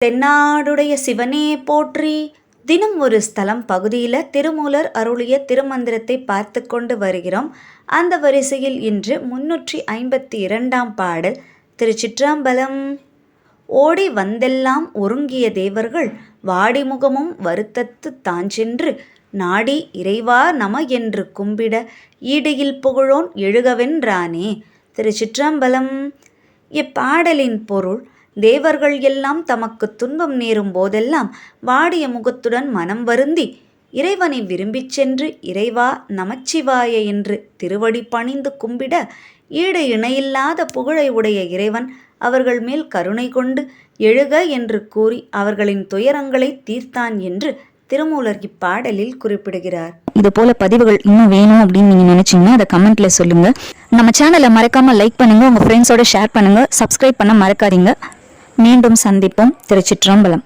தென்னாடுடைய சிவனே போற்றி. தினம் ஒரு ஸ்தலம் பகுதியில் திருமூலர் அருளிய திருமந்திரத்தை பார்த்து கொண்டு வருகிறோம். அந்த வரிசையில் இன்று முன்னூற்றி ஐம்பத்தி இரண்டாம் பாடல் திருச்சிற்றம்பலம். ஓடி வந்தெல்லாம் ஒருங்கிய தேவர்கள் வாடிமுகமும் வருத்தத்து தாஞ்சென்று நாடி இறைவா நம என்று கும்பிட ஈடையில் புகழோன் எழுகவென்றானே திருச்சிற்றம்பலம். இப்பாடலின் பொருள் தேவர்கள் எல்லாம் தமக்கு துன்பம் நேரும் போதெல்லாம் வாடிய முகத்துடன் மனம் வருந்தி இறைவனை விரும்பிச் சென்று இறைவா நமச்சிவாய என்று திருவடி பணிந்து கும்பிட ஈடு இணையில்லாத புகழை உடைய இறைவன் அவர்கள் மேல் கருணை கொண்டு எழுக என்று கூறி அவர்களின் துயரங்களை தீர்த்தான் என்று திருமூலர் இப்பாடலில் குறிப்பிடுகிறார். இது போல பதிவுகள் இன்னும் வேணும் அப்படின்னு நீங்க நினைச்சீங்கன்னா அதை கமெண்ட்ல சொல்லுங்க. நம்ம சேனலை மறக்காம லைக் பண்ணுங்க உங்க ஃப்ரெண்ட்ஸோட ஷேர் பண்ணுங்க சப்ஸ்கிரைப் பண்ண மறக்காதீங்க. மீண்டும் சந்திப்போம். திருச்சிற்றம்பலம்.